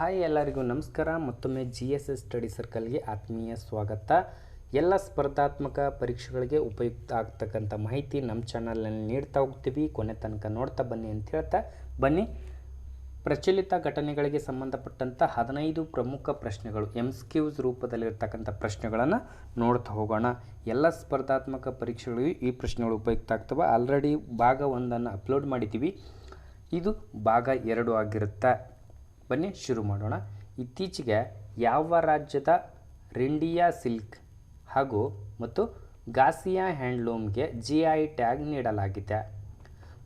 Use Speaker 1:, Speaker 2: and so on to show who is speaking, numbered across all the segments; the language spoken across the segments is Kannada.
Speaker 1: ಹಾಯ್ ಎಲ್ಲರಿಗೂ ನಮಸ್ಕಾರ. ಮತ್ತೊಮ್ಮೆ ಜಿ ಎಸ್ ಎಸ್ ಸ್ಟಡಿ ಸರ್ಕಲ್ಗೆ ಆತ್ಮೀಯ ಸ್ವಾಗತ. ಎಲ್ಲ ಸ್ಪರ್ಧಾತ್ಮಕ ಪರೀಕ್ಷೆಗಳಿಗೆ ಉಪಯುಕ್ತ ಆಗ್ತಕ್ಕಂಥ ಮಾಹಿತಿ ನಮ್ಮ ಚಾನಲ್ನಲ್ಲಿ ನೀಡ್ತಾ ಹೋಗ್ತೀವಿ. ಕೊನೆ ತನಕ ನೋಡ್ತಾ ಬನ್ನಿ ಅಂತ ಹೇಳ್ತಾ ಬನ್ನಿ. ಪ್ರಚಲಿತ ಘಟನೆಗಳಿಗೆ ಸಂಬಂಧಪಟ್ಟಂಥ ಹದಿನೈದು ಪ್ರಮುಖ ಪ್ರಶ್ನೆಗಳು ಎಂ ಸ್ಕ್ಯೂಸ್ ರೂಪದಲ್ಲಿರ್ತಕ್ಕಂಥ ಪ್ರಶ್ನೆಗಳನ್ನು ನೋಡ್ತಾ ಹೋಗೋಣ. ಎಲ್ಲ ಸ್ಪರ್ಧಾತ್ಮಕ ಪರೀಕ್ಷೆಗಳಿಗೂ ಈ ಪ್ರಶ್ನೆಗಳು ಉಪಯುಕ್ತ ಆಗ್ತವೆ. ಆಲ್ರೆಡಿ ಭಾಗ ಒಂದನ್ನು ಅಪ್ಲೋಡ್ ಮಾಡಿದ್ದೀವಿ. ಇದು ಭಾಗ ಎರಡು ಆಗಿರುತ್ತೆ. ಬನ್ನಿ ಶುರು ಮಾಡೋಣ. ಇತ್ತೀಚೆಗೆ ಯಾವ ರಾಜ್ಯದ ರಿಂಡಿಯಾ ಸಿಲ್ಕ್ ಹಾಗೂ ಮತ್ತು ಗಾಸಿಯಾ ಹ್ಯಾಂಡ್ಲೂಮ್ಗೆ ಜಿ ಐ ಟ್ಯಾಗ್ ನೀಡಲಾಗಿದೆ.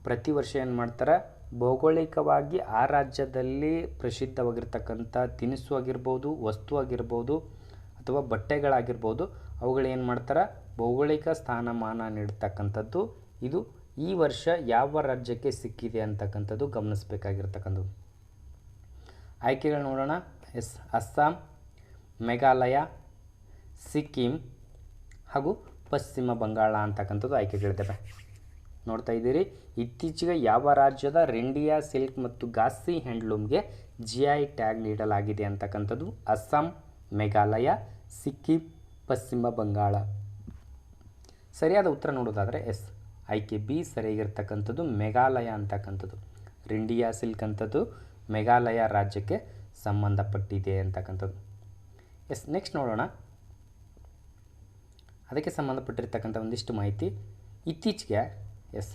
Speaker 1: ಪ್ರತಿ ವರ್ಷ ಏನು ಮಾಡ್ತಾರೆ? ಭೌಗೋಳಿಕವಾಗಿ ಆ ರಾಜ್ಯದಲ್ಲಿ ಪ್ರಸಿದ್ಧವಾಗಿರ್ತಕ್ಕಂಥ ತಿನಿಸು ಆಗಿರ್ಬೋದು, ವಸ್ತು ಆಗಿರ್ಬೋದು ಅಥವಾ ಬಟ್ಟೆಗಳಾಗಿರ್ಬೋದು ಅವುಗಳೇನು ಮಾಡ್ತಾರೆ? ಭೌಗೋಳಿಕ ಸ್ಥಾನಮಾನ ನೀಡ್ತಕ್ಕಂಥದ್ದು. ಇದು ಈ ವರ್ಷ ಯಾವ ರಾಜ್ಯಕ್ಕೆ ಸಿಕ್ಕಿದೆ ಅಂತಕ್ಕಂಥದ್ದು ಗಮನಿಸಬೇಕಾಗಿರ್ತಕ್ಕಂಥದ್ದು. ಆಯ್ಕೆಗಳು ನೋಡೋಣ. ಎಸ್, ಅಸ್ಸಾಂ, ಮೇಘಾಲಯ, ಸಿಕ್ಕಿಂ ಹಾಗೂ ಪಶ್ಚಿಮ ಬಂಗಾಳ ಅಂತಕ್ಕಂಥದ್ದು ಆಯ್ಕೆಗಳಿದ್ದಾವೆ. ನೋಡ್ತಾ ಇದ್ದೀರಿ. ಇತ್ತೀಚೆಗೆ ಯಾವ ರಾಜ್ಯದ ರೆಂಡಿಯಾ ಸಿಲ್ಕ್ ಮತ್ತು ಗಾಸಿ ಹ್ಯಾಂಡ್ಲೂಮ್ಗೆ ಜಿ ಐ ಟ್ಯಾಗ್ ನೀಡಲಾಗಿದೆ ಅಂತಕ್ಕಂಥದ್ದು ಅಸ್ಸಾಂ, ಮೇಘಾಲಯ, ಸಿಕ್ಕಿಂ, ಪಶ್ಚಿಮ ಬಂಗಾಳ. ಸರಿಯಾದ ಉತ್ತರ ನೋಡೋದಾದರೆ ಎಸ್. ಆಯ್ಕೆ ಬಿ ಸರಿಯಾಗಿರ್ತಕ್ಕಂಥದ್ದು ಮೇಘಾಲಯ ಅಂತಕ್ಕಂಥದ್ದು. ರಿಂಡಿಯಾ ಸಿಲ್ಕ್ ಅಂತದ್ದು ಮೇಘಾಲಯ ರಾಜ್ಯಕ್ಕೆ ಸಂಬಂಧಪಟ್ಟಿದೆ ಅಂತಕ್ಕಂಥದ್ದು. ಎಸ್ ನೆಕ್ಸ್ಟ್ ನೋಡೋಣ. ಅದಕ್ಕೆ ಸಂಬಂಧಪಟ್ಟಿರ್ತಕ್ಕಂಥ ಒಂದಿಷ್ಟು ಮಾಹಿತಿ. ಇತ್ತೀಚೆಗೆ ಎಸ್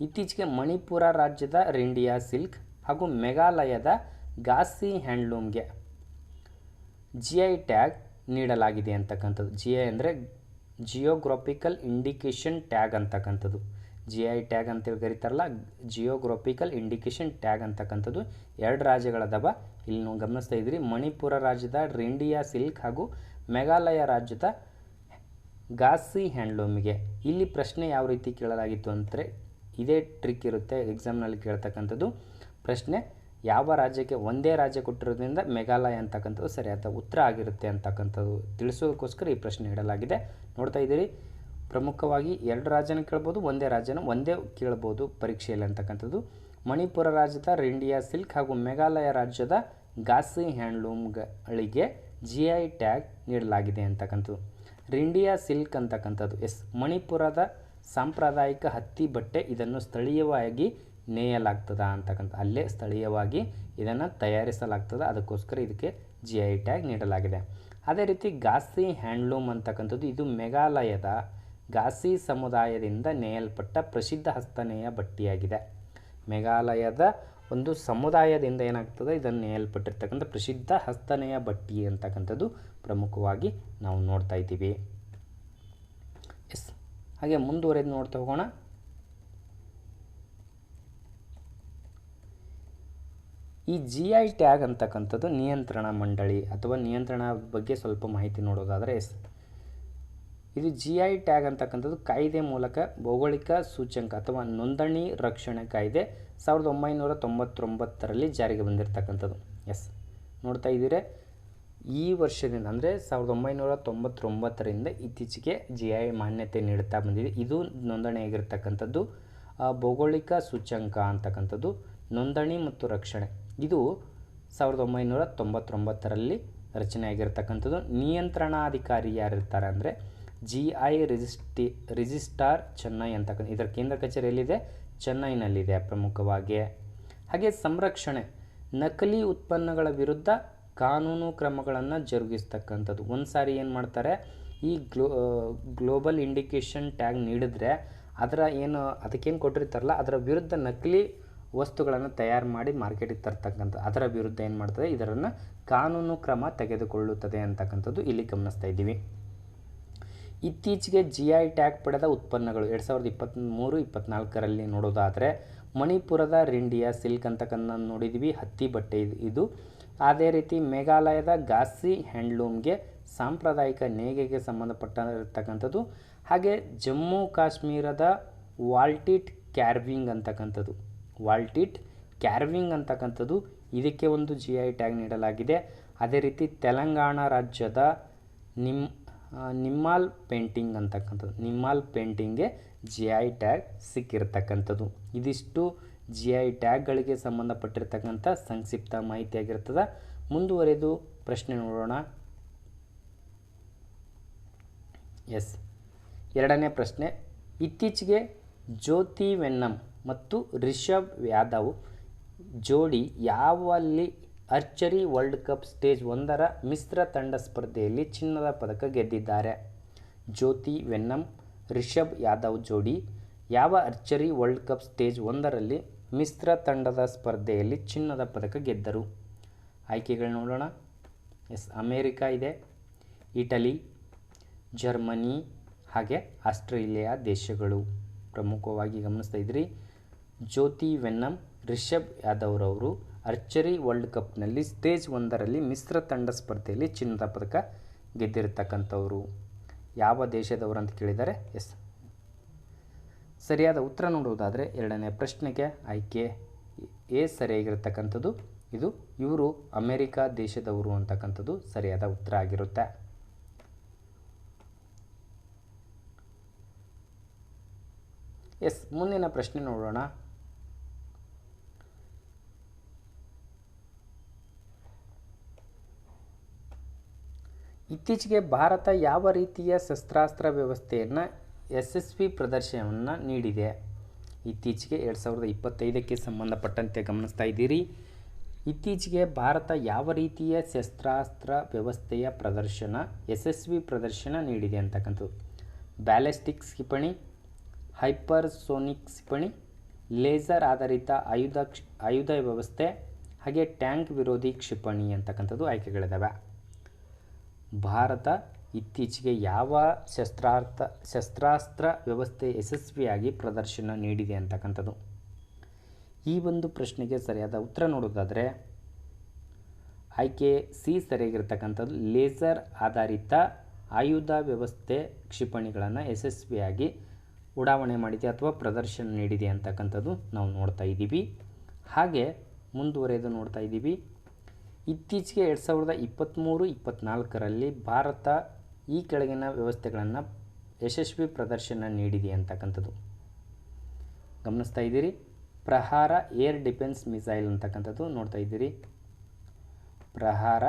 Speaker 1: ಇತ್ತೀಚೆಗೆ ಮಣಿಪುರ ರಾಜ್ಯದ ರಿಂಡಿಯಾ ಸಿಲ್ಕ್ ಹಾಗೂ ಮೇಘಾಲಯದ ಗಾಸಿ ಹ್ಯಾಂಡ್ಲೂಮ್ಗೆ ಜಿ ಐ ಟ್ಯಾಗ್ ನೀಡಲಾಗಿದೆ ಅಂತಕ್ಕಂಥದ್ದು. ಜಿ ಐ ಅಂದರೆ ಜಿಯೋಗ್ರಾಫಿಕಲ್ ಇಂಡಿಕೇಶನ್ ಟ್ಯಾಗ್ ಅಂತಕ್ಕಂಥದ್ದು. ಜಿ ಐ ಟ್ಯಾಗ್ ಅಂತೇಳಿ ಕರೀತಾರಲ್ಲ ಜಿಯೋಗ್ರಫಿಕಲ್ ಇಂಡಿಕೇಶನ್ ಟ್ಯಾಗ್ ಅಂತಕ್ಕಂಥದ್ದು. ಎರಡು ರಾಜ್ಯಗಳದವ ಇಲ್ಲಿ ನಾವು ಗಮನಿಸ್ತಾ ಇದ್ದೀರಿ, ಮಣಿಪುರ ರಾಜ್ಯದ, ರಿಂಡಿಯಾ ಸಿಲ್ಕ್ ಹಾಗೂ ಮೇಘಾಲಯ ರಾಜ್ಯದ ಗಾಸಿ ಹ್ಯಾಂಡ್ಲೂಮಿಗೆ. ಇಲ್ಲಿ ಪ್ರಶ್ನೆ ಯಾವ ರೀತಿ ಕೇಳಲಾಗಿತ್ತು ಅಂದರೆ, ಇದೇ ಟ್ರಿಕ್ ಇರುತ್ತೆ ಎಕ್ಸಾಮ್ನಲ್ಲಿ ಕೇಳ್ತಕ್ಕಂಥದ್ದು. ಪ್ರಶ್ನೆ, ಯಾವ ರಾಜ್ಯಕ್ಕೆ ಒಂದೇ ರಾಜ್ಯ ಕೊಟ್ಟಿರೋದ್ರಿಂದ ಮೇಘಾಲಯ ಅಂತಕ್ಕಂಥದ್ದು ಸರಿಯಾದ ಉತ್ತರ ಆಗಿರುತ್ತೆ ಅಂತಕ್ಕಂಥದ್ದು. ತಿಳಿಸೋದಕ್ಕೋಸ್ಕರ ಈ ಪ್ರಶ್ನೆ ಇಡಲಾಗಿದೆ. ನೋಡ್ತಾ ಇದ್ದೀರಿ ಪ್ರಮುಖವಾಗಿ ಎರಡು ರಾಜ್ಯನ ಕೇಳ್ಬೋದು, ಒಂದೇ ರಾಜ್ಯನ ಒಂದೇ ಕೇಳ್ಬೋದು ಪರೀಕ್ಷೆಯಲ್ಲಿ ಅಂತಕ್ಕಂಥದ್ದು. ಮಣಿಪುರ ರಾಜ್ಯದ ರಿಂಡಿಯಾ ಸಿಲ್ಕ್ ಹಾಗೂ ಮೇಘಾಲಯ ರಾಜ್ಯದ ಗಾಸಿ ಹ್ಯಾಂಡ್ಲೂಮ್ಗಳಿಗೆ ಜಿ ಐ ಟ್ಯಾಗ್ ನೀಡಲಾಗಿದೆ ಅಂತಕ್ಕಂಥದ್ದು. ರಿಂಡಿಯಾ ಸಿಲ್ಕ್ ಅಂತಕ್ಕಂಥದ್ದು. ಎಸ್, ಮಣಿಪುರದ ಸಾಂಪ್ರದಾಯಿಕ ಹತ್ತಿ ಬಟ್ಟೆ ಇದನ್ನು ಸ್ಥಳೀಯವಾಗಿ ನೇಯಲಾಗ್ತದ ಅಂತಕ್ಕಂಥ ಅಲ್ಲೇ ಸ್ಥಳೀಯವಾಗಿ ಇದನ್ನು ತಯಾರಿಸಲಾಗ್ತದೆ. ಅದಕ್ಕೋಸ್ಕರ ಇದಕ್ಕೆ ಜಿ ಐ ಟ್ಯಾಗ್ ನೀಡಲಾಗಿದೆ. ಅದೇ ರೀತಿ ಗಾಸಿ ಹ್ಯಾಂಡ್ಲೂಮ್ ಅಂತಕ್ಕಂಥದ್ದು, ಇದು ಮೇಘಾಲಯದ ಗಾಸಿ ಸಮುದಾಯದಿಂದ ನೇಯಲ್ಪಟ್ಟ ಪ್ರಸಿದ್ಧ ಹಸ್ತನೇಯ ಬಟ್ಟಿಯಾಗಿದೆ. ಮೇಘಾಲಯದ ಒಂದು ಸಮುದಾಯದಿಂದ ಏನಾಗ್ತದೆ? ಇದನ್ನು ನೇಯಲ್ಪಟ್ಟಿರ್ತಕ್ಕಂಥ ಪ್ರಸಿದ್ಧ ಹಸ್ತನೇಯ ಬಟ್ಟಿ ಅಂತಕ್ಕಂಥದ್ದು ಪ್ರಮುಖವಾಗಿ ನಾವು ನೋಡ್ತಾ ಇದ್ದೀವಿ. ಎಸ್, ಹಾಗೆ ಮುಂದುವರೆದು ನೋಡ್ತಾ ಹೋಗೋಣ. ಈ ಜಿ ಐ ಟ್ಯಾಗ್ ಅಂತಕ್ಕಂಥದ್ದು ನಿಯಂತ್ರಣ ಮಂಡಳಿ ಅಥವಾ ನಿಯಂತ್ರಣ ಬಗ್ಗೆ ಸ್ವಲ್ಪ ಮಾಹಿತಿ ನೋಡೋದಾದರೆ ಎಸ್ ಇದು ಜಿ ಐ ಟ್ಯಾಗ್ ಅಂತಕ್ಕಂಥದ್ದು ಕಾಯ್ದೆ ಮೂಲಕ ಭೌಗೋಳಿಕ ಸೂಚ್ಯಂಕ ಅಥವಾ ನೋಂದಣಿ ರಕ್ಷಣೆ ಕಾಯ್ದೆ ಸಾವಿರದ ಒಂಬೈನೂರ ತೊಂಬತ್ತೊಂಬತ್ತರಲ್ಲಿ ಜಾರಿಗೆ ಬಂದಿರತಕ್ಕಂಥದ್ದು. ಎಸ್ ನೋಡ್ತಾ ಇದ್ದೀರಾ? ಈ ವರ್ಷದಿಂದ ಅಂದರೆ ಸಾವಿರದ ಒಂಬೈನೂರ ತೊಂಬತ್ತೊಂಬತ್ತರಿಂದ ಇತ್ತೀಚೆಗೆ ಜಿ ಐ ಮಾನ್ಯತೆ ನೀಡುತ್ತಾ ಬಂದಿದೆ. ಇದು ನೋಂದಣಿಯಾಗಿರ್ತಕ್ಕಂಥದ್ದು ಭೌಗೋಳಿಕ ಸೂಚ್ಯಂಕ ಅಂತಕ್ಕಂಥದ್ದು, ನೋಂದಣಿ ಮತ್ತು ರಕ್ಷಣೆ. ಇದು ಸಾವಿರದ ಒಂಬೈನೂರ ತೊಂಬತ್ತೊಂಬತ್ತರಲ್ಲಿ ರಚನೆಯಾಗಿರ್ತಕ್ಕಂಥದ್ದು. ನಿಯಂತ್ರಣಾಧಿಕಾರಿ ಯಾರಿರ್ತಾರೆ ಅಂದರೆ G I registry registrar Chennai ಅಂತಕ್ಕಂಥ ಇದರ ಕೇಂದ್ರ ಕಚೇರಿ ಎಲ್ಲಿದೆ ಚೆನ್ನೈನಲ್ಲಿದೆ ಪ್ರಮುಖವಾಗಿ. ಹಾಗೆ ಸಂರಕ್ಷಣೆ, ನಕಲಿ ಉತ್ಪನ್ನಗಳ ವಿರುದ್ಧ ಕಾನೂನು ಕ್ರಮಗಳನ್ನು ಜರುಗಿಸ್ತಕ್ಕಂಥದ್ದು. ಒಂದು ಸಾರಿ ಏನು ಮಾಡ್ತಾರೆ, ಈ ಗ್ಲೋ ಗ್ಲೋಬಲ್ ಇಂಡಿಕೇಶನ್ ಟ್ಯಾಗ್ ನೀಡಿದ್ರೆ ಅದರ ಏನು, ಅದಕ್ಕೇನು ಕೊಟ್ಟಿರ್ತಾರಲ್ಲ, ಅದರ ವಿರುದ್ಧ ನಕಲಿ ವಸ್ತುಗಳನ್ನು ತಯಾರು ಮಾಡಿ ಮಾರ್ಕೆಟಿಗೆ ತರ್ತಕ್ಕಂಥ, ಅದರ ವಿರುದ್ಧ ಏನು ಮಾಡ್ತದೆ, ಇದರನ್ನು ಕಾನೂನು ಕ್ರಮ ತೆಗೆದುಕೊಳ್ಳುತ್ತದೆ ಅಂತಕ್ಕಂಥದ್ದು ಇಲ್ಲಿ ಗಮನಿಸ್ತಾ ಇದ್ದೀವಿ. ಇತ್ತೀಚೆಗೆ ಜಿ ಐ ಟ್ಯಾಗ್ ಪಡೆದ ಉತ್ಪನ್ನಗಳು ಎರಡು ಸಾವಿರದ ಇಪ್ಪತ್ತ್ಮೂರು, ಇಪ್ಪತ್ತ್ನಾಲ್ಕರಲ್ಲಿ ನೋಡೋದಾದರೆ ಮಣಿಪುರದ ರಿಂಡಿಯಾ ಸಿಲ್ಕ್ ಅಂತಕ್ಕಂಥ ನೋಡಿದ್ವಿ, ಹತ್ತಿ ಬಟ್ಟೆ ಇದು ಅದೇ ರೀತಿ ಮೇಘಾಲಯದ ಗಾಸಿ ಹ್ಯಾಂಡ್ಲೂಮ್ಗೆ ಸಾಂಪ್ರದಾಯಿಕ ನೇಯ್ಗೆಗೆ ಸಂಬಂಧಪಟ್ಟಿರ್ತಕ್ಕಂಥದ್ದು ಹಾಗೆ ಜಮ್ಮು ಕಾಶ್ಮೀರದ ವಾಲ್ಟಿಟ್ ಕ್ಯಾರ್ವಿಂಗ್ ಅಂತಕ್ಕಂಥದ್ದು. ವಾಲ್ಟಿಟ್ ಕ್ಯಾರ್ವಿಂಗ್ ಅಂತಕ್ಕಂಥದ್ದು ಇದಕ್ಕೆ ಒಂದು ಜಿ ಐ ಟ್ಯಾಗ್ ನೀಡಲಾಗಿದೆ. ಅದೇ ರೀತಿ ತೆಲಂಗಾಣ ರಾಜ್ಯದ ನಿಮ್ ನಿಮ್ಮಾಲ್ ಪೇಂಟಿಂಗ್ ಅಂತಕ್ಕಂಥದ್ದು. ನಿಮ್ಮಾಲ್ ಪೇಂಟಿಂಗ್ಗೆ ಜಿ ಐ ಟ್ಯಾಗ್ ಸಿಕ್ಕಿರ್ತಕ್ಕಂಥದ್ದು. ಇದಿಷ್ಟು ಜಿ ಐ ಟ್ಯಾಗ್ಗಳಿಗೆ ಸಂಬಂಧಪಟ್ಟಿರ್ತಕ್ಕಂಥ ಸಂಕ್ಷಿಪ್ತ ಮಾಹಿತಿಯಾಗಿರ್ತದೆ. ಮುಂದುವರೆದು ಪ್ರಶ್ನೆ ನೋಡೋಣ. ಎಸ್. ಎರಡನೇ ಪ್ರಶ್ನೆ. ಇತ್ತೀಚೆಗೆ ಜ್ಯೋತಿ ವೆನ್ನಂ ಮತ್ತು ರಿಷಬ್ ಯಾದವ್ ಜೋಡಿ ಯಾವಲ್ಲಿ ಆರ್ಚರಿ ವರ್ಲ್ಡ್ ಕಪ್ ಸ್ಟೇಜ್ ಒಂದರ ಮಿಶ್ರ ತಂಡ ಸ್ಪರ್ಧೆಯಲ್ಲಿ ಚಿನ್ನದ ಪದಕ ಗೆದ್ದಿದ್ದಾರೆ. ಜ್ಯೋತಿ ವೆನ್ನಂ, ರಿಷಬ್ ಯಾದವ್ ಜೋಡಿ ಯಾವ ಅರ್ಚರಿ ವರ್ಲ್ಡ್ ಕಪ್ ಸ್ಟೇಜ್ ಒಂದರಲ್ಲಿ ಮಿಶ್ರ ತಂಡದ ಸ್ಪರ್ಧೆಯಲ್ಲಿ ಚಿನ್ನದ ಪದಕ ಗೆದ್ದರು? ಆಯ್ಕೆಗಳು ನೋಡೋಣ. ಎಸ್, ಅಮೇರಿಕಾ ಇದೆ, ಇಟಲಿ, ಜರ್ಮನಿ ಹಾಗೆ ಆಸ್ಟ್ರೇಲಿಯಾ ದೇಶಗಳು. ಪ್ರಮುಖವಾಗಿ ಗಮನಿಸ್ತಾ ಇದ್ರಿ. ಜ್ಯೋತಿ ವೆನ್ನಂ, ರಿಷಬ್ ಯಾದವ್ರವರು ಆರ್ಚರಿ ವರ್ಲ್ಡ್ ಕಪ್ನಲ್ಲಿ ಸ್ಟೇಜ್ ಒಂದರಲ್ಲಿ ಮಿಶ್ರ ತಂಡ ಸ್ಪರ್ಧೆಯಲ್ಲಿ ಚಿನ್ನದ ಪದಕ ಗೆದ್ದಿರತಕ್ಕಂಥವರು. ಯಾವ ದೇಶದವರು ಅಂತ ಕೇಳಿದ್ದಾರೆ ಎಸ್ ಸರಿಯಾದ ಉತ್ತರ ನೋಡುವುದಾದರೆ ಎರಡನೇ ಪ್ರಶ್ನೆಗೆ ಆಯ್ಕೆ. ಎ ಸರಿಯಾಗಿರತಕ್ಕಂಥದ್ದು, ಇದು ಇವರು ಅಮೆರಿಕ ದೇಶದವರು ಅಂತಕ್ಕಂಥದ್ದು ಸರಿಯಾದ ಉತ್ತರ ಆಗಿರುತ್ತೆ. ಎಸ್ ಮುಂದಿನ ಪ್ರಶ್ನೆ ನೋಡೋಣ. ಇತ್ತೀಚೆಗೆ ಭಾರತ ಯಾವ ರೀತಿಯ ಶಸ್ತ್ರಾಸ್ತ್ರ ವ್ಯವಸ್ಥೆಯನ್ನು ಯಶಸ್ವಿ ಪ್ರದರ್ಶನವನ್ನು ನೀಡಿದೆ? ಇತ್ತೀಚೆಗೆ ಎರಡು ಸಾವಿರದ ಇಪ್ಪತ್ತೈದಕ್ಕೆ ಸಂಬಂಧಪಟ್ಟಂತೆ ಗಮನಿಸ್ತಾ ಇದ್ದೀರಿ. ಇತ್ತೀಚೆಗೆ ಭಾರತ ಯಾವ ರೀತಿಯ ಶಸ್ತ್ರಾಸ್ತ್ರ ವ್ಯವಸ್ಥೆಯ ಪ್ರದರ್ಶನ, ಯಶಸ್ವಿ ಪ್ರದರ್ಶನ ನೀಡಿದೆ ಅಂತಕ್ಕಂಥದ್ದು. ಬ್ಯಾಲೆಸ್ಟಿಕ್ ಕ್ಷಿಪಣಿ, ಹೈಪರ್ಸೋನಿಕ್ ಕ್ಷಿಪಣಿ, ಲೇಸರ್ ಆಧಾರಿತ ಆಯುಧ ಆಯುಧ ವ್ಯವಸ್ಥೆ, ಹಾಗೆ ಟ್ಯಾಂಕ್ ವಿರೋಧಿ ಕ್ಷಿಪಣಿ ಅಂತಕ್ಕಂಥದ್ದು ಆಯ್ಕೆಗಳಿದ್ದಾವೆ ಭಾರತ ಇತ್ತೀಚೆಗೆ ಯಾವ ಶಸ್ತ್ರಾರ್ಥ, ಶಸ್ತ್ರಾಸ್ತ್ರ ವ್ಯವಸ್ಥೆ ಯಶಸ್ವಿಯಾಗಿ ಪ್ರದರ್ಶನ ನೀಡಿದೆ ಅಂತಕ್ಕಂಥದ್ದು? ಈ ಒಂದು ಪ್ರಶ್ನೆಗೆ ಸರಿಯಾದ ಉತ್ತರ ನೋಡೋದಾದರೆ ಆಯ್ಕೆ ಸಿ ಸರಿಯಾಗಿರ್ತಕ್ಕಂಥದ್ದು. ಲೇಸರ್ ಆಧಾರಿತ ಆಯುಧ ವ್ಯವಸ್ಥೆ ಕ್ಷಿಪಣಿಗಳನ್ನು ಯಶಸ್ವಿಯಾಗಿ ಉಡಾವಣೆ ಮಾಡಿದೆ ಅಥವಾ ಪ್ರದರ್ಶನ ನೀಡಿದೆ ಅಂತಕ್ಕಂಥದ್ದು ನಾವು ನೋಡ್ತಾ ಇದ್ದೀವಿ. ಹಾಗೆ ಮುಂದುವರೆದು ನೋಡ್ತಾ ಇದ್ದೀವಿ. ಇತ್ತೀಚೆಗೆ ಎರಡು ಸಾವಿರದ ಇಪ್ಪತ್ತ್ಮೂರು ಇಪ್ಪತ್ತ್ನಾಲ್ಕರಲ್ಲಿ ಭಾರತ ಈ ಕೆಳಗಿನ ವ್ಯವಸ್ಥೆಗಳನ್ನು ಯಶಸ್ವಿ ಪ್ರದರ್ಶನ ನೀಡಿದೆ ಅಂತಕ್ಕಂಥದ್ದು. ಗಮನಿಸ್ತಾ ಇದ್ದೀರಿ. ಪ್ರಹಾರ ಏರ್ ಡಿಫೆನ್ಸ್ ಮಿಸೈಲ್ ಅಂತಕ್ಕಂಥದ್ದು ನೋಡ್ತಾ ಇದ್ದೀರಿ. ಪ್ರಹಾರ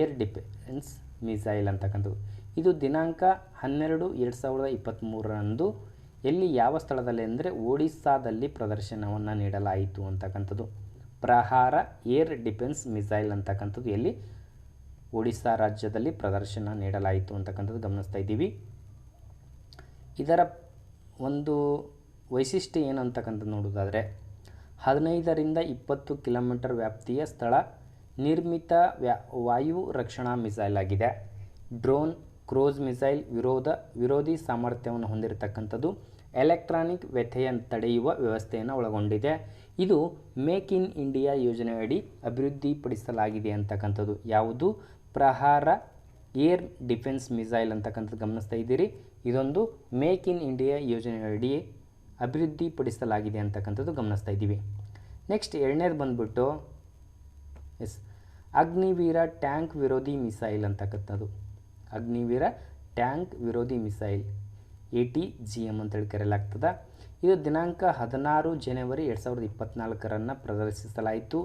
Speaker 1: ಏರ್ ಡಿಫೆನ್ಸ್ ಮಿಸೈಲ್ ಅಂತಕ್ಕಂಥದ್ದು. ಇದು ದಿನಾಂಕ ಹನ್ನೆರಡು, ಎರಡು ಸಾವಿರದ ಇಪ್ಪತ್ತ್ಮೂರರಂದು ಎಲ್ಲಿ ಯಾವ ಸ್ಥಳದಲ್ಲಿ ಅಂದರೆ ಒಡಿಸ್ಸಾದಲ್ಲಿ ಪ್ರದರ್ಶನವನ್ನು ನೀಡಲಾಯಿತು ಅಂತಕ್ಕಂಥದ್ದು. ಪ್ರಹಾರ, ಏರ್ ಡಿಫೆನ್ಸ್ ಮಿಸೈಲ್ ಅಂತಕ್ಕಂಥದ್ದು ಎಲ್ಲಿ ಒಡಿಸ್ಸಾ ರಾಜ್ಯದಲ್ಲಿ ಪ್ರದರ್ಶನ ನೀಡಲಾಯಿತು ಅಂತಕ್ಕಂಥದ್ದು ಗಮನಿಸ್ತಾ ಇದ್ದೀವಿ. ಇದರ ಒಂದು ವೈಶಿಷ್ಟ್ಯ ಏನು ಅಂತಕ್ಕಂಥದ್ದು ನೋಡೋದಾದರೆ ಹದಿನೈದರಿಂದ ಇಪ್ಪತ್ತು ಕಿಲೋಮೀಟರ್ ವ್ಯಾಪ್ತಿಯ ಸ್ಥಳ ನಿರ್ಮಿತ ವ್ಯಾ, ವಾಯು ರಕ್ಷಣಾ ಮಿಸೈಲ್ ಆಗಿದೆ. ಡ್ರೋನ್ ಕ್ರೋಸ್ ಮಿಸೈಲ್ ವಿರೋಧ, ವಿರೋಧಿ ಸಾಮರ್ಥ್ಯವನ್ನು ಹೊಂದಿರತಕ್ಕಂಥದ್ದು ಎಲೆಕ್ಟ್ರಾನಿಕ್ ವ್ಯಥೆಯನ್ನು ತಡೆಯುವ ವ್ಯವಸ್ಥೆಯನ್ನು ಒಳಗೊಂಡಿದೆ. ಇದು ಮೇಕ್ ಇನ್ ಇಂಡಿಯಾ ಯೋಜನೆಯಡಿ ಅಭಿವೃದ್ಧಿಪಡಿಸಲಾಗಿದೆ ಅಂತಕ್ಕಂಥದ್ದು. ಯಾವುದು? ಪ್ರಹಾರ, ಏರ್ ಡಿಫೆನ್ಸ್ ಮಿಸೈಲ್ ಅಂತಕ್ಕಂಥದ್ದು ಗಮನಿಸ್ತಾ ಇದ್ದೀರಿ. ಇದೊಂದು ಮೇಕ್ ಇನ್ ಇಂಡಿಯಾ ಯೋಜನೆಯಡಿ ಅಭಿವೃದ್ಧಿಪಡಿಸಲಾಗಿದೆ ಅಂತಕ್ಕಂಥದ್ದು ಗಮನಿಸ್ತಾ ಇದ್ದೀವಿ. ನೆಕ್ಸ್ಟ್ ಎರಡನೇದು ಬಂದ್ಬಿಟ್ಟು ಎಸ್ ಅಗ್ನಿವೀರ ಟ್ಯಾಂಕ್ ವಿರೋಧಿ ಮಿಸೈಲ್ ಅಂತಕ್ಕಂಥದ್ದು. ಅಗ್ನಿವೀರ ಟ್ಯಾಂಕ್ ವಿರೋಧಿ missile. A T G M ಅಂತೇಳಿ ಕರೆಯಲಾಗ್ತದೆ. ಇದು ದಿನಾಂಕ ಹದಿನಾರು ಜನವರಿ ಎರಡು ಸಾವಿರದ ಇಪ್ಪತ್ತ್ನಾಲ್ಕರನ್ನು ಪ್ರದರ್ಶಿಸಲಾಯಿತು.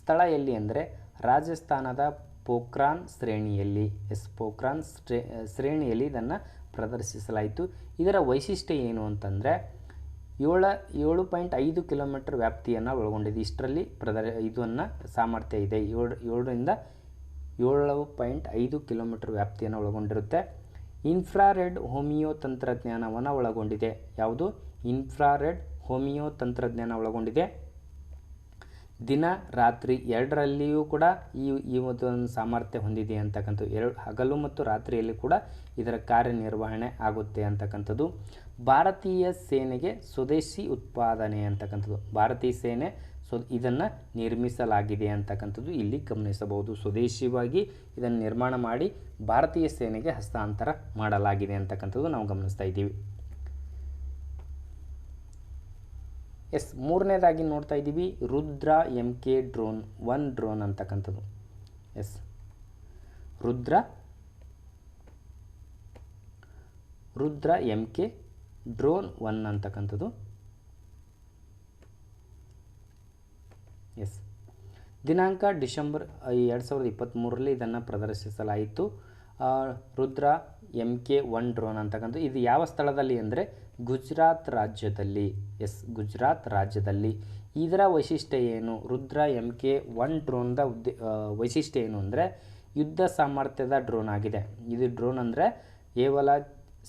Speaker 1: ಸ್ಥಳ ಎಲ್ಲಿ ಅಂದರೆ ರಾಜಸ್ಥಾನದ ಪೋಖ್ರಾನ್ ಶ್ರೇಣಿಯಲ್ಲಿ, ಎಸ್ ಪೋಖ್ರಾನ್ ಶ್ರೇ ಶ್ರೇಣಿಯಲ್ಲಿ ಇದನ್ನು ಪ್ರದರ್ಶಿಸಲಾಯಿತು. ಇದರ ವೈಶಿಷ್ಟ್ಯ ಏನು ಅಂತಂದರೆ ಏಳು ಏಳು ಪಾಯಿಂಟ್ ಐದು ಕಿಲೋಮೀಟರ್ ವ್ಯಾಪ್ತಿಯನ್ನು ಒಳಗೊಂಡಿದೆ. ಇಷ್ಟರಲ್ಲಿ ಪ್ರದರ್, ಇದನ್ನು ಸಾಮರ್ಥ್ಯ ಇದೆ. ಏಳು, ಏಳರಿಂದ ಏಳು ಪಾಯಿಂಟ್ ಐದು ಕಿಲೋಮೀಟರ್ ವ್ಯಾಪ್ತಿಯನ್ನು ಒಳಗೊಂಡಿರುತ್ತೆ. ಇನ್ಫ್ರಾರೆಡ್ ಹೋಮಿಯೋ ತಂತ್ರಜ್ಞಾನವನ್ನು ಒಳಗೊಂಡಿದೆ. ಯಾವುದು? ಇನ್ಫ್ರಾರೆಡ್ ಹೋಮಿಯೋ ತಂತ್ರಜ್ಞಾನ ಒಳಗೊಂಡಿದೆ. ದಿನ, ರಾತ್ರಿ ಎರಡರಲ್ಲಿಯೂ ಕೂಡ ಈ ಈ ಒಂದು ಸಾಮರ್ಥ್ಯ ಹೊಂದಿದೆ ಅಂತಕ್ಕಂಥ ಎರಡು, ಹಗಲು ಮತ್ತು ರಾತ್ರಿಯಲ್ಲಿ ಕೂಡ ಇದರ ಕಾರ್ಯನಿರ್ವಹಣೆ ಆಗುತ್ತೆ ಅಂತಕ್ಕಂಥದ್ದು. ಭಾರತೀಯ ಸೇನೆಗೆ ಸ್ವದೇಶಿ ಉತ್ಪಾದನೆ ಅಂತಕ್ಕಂಥದ್ದು. ಭಾರತೀಯ ಸೇನೆ ಸೊ ಇದನ್ನು ನಿರ್ಮಿಸಲಾಗಿದೆ ಅಂತಕ್ಕಂಥದ್ದು ಇಲ್ಲಿ ಗಮನಿಸಬಹುದು. ಸ್ವದೇಶಿಯಾಗಿ ಇದನ್ನು ನಿರ್ಮಾಣ ಮಾಡಿ ಭಾರತೀಯ ಸೇನೆಗೆ ಹಸ್ತಾಂತರ ಮಾಡಲಾಗಿದೆ ಅಂತಕ್ಕಂಥದ್ದು ನಾವು ಗಮನಿಸ್ತಾ ಇದ್ದೀವಿ. ಎಸ್, ಮೂರನೇದಾಗಿ ನೋಡ್ತಾ ಇದ್ದೀವಿ. Rudra M K drone one drone ಅಂತಕ್ಕಂಥದ್ದು. Yes, Rudra Rudra M K drone one ಅಂತಕ್ಕಂಥದ್ದು ಎಸ್ ದಿನಾಂಕ ಡಿಸೆಂಬರ್ ಎರಡು ಸಾವಿರದ ಇಪ್ಪತ್ತ್ಮೂರರಲ್ಲಿ ಇದನ್ನು ಪ್ರದರ್ಶಿಸಲಾಯಿತು. Rudra M K one drone ಅಂತಕ್ಕಂಥ ಇದು ಯಾವ ಸ್ಥಳದಲ್ಲಿ ಅಂದರೆ ಗುಜರಾತ್ ರಾಜ್ಯದಲ್ಲಿ, ಎಸ್, ಗುಜರಾತ್ ರಾಜ್ಯದಲ್ಲಿ. ಇದರ ವೈಶಿಷ್ಟ್ಯ ಏನು? ರುದ್ರ ಎಂ ಕೆ ಒನ್ ಡ್ರೋನ್ದ ಉದ್ದೇ ವೈಶಿಷ್ಟ್ಯ ಏನು ಅಂದರೆ ಯುದ್ಧ ಸಾಮರ್ಥ್ಯದ ಡ್ರೋನ್ ಆಗಿದೆ. ಇದು ಡ್ರೋನ್ ಅಂದರೆ ಕೇವಲ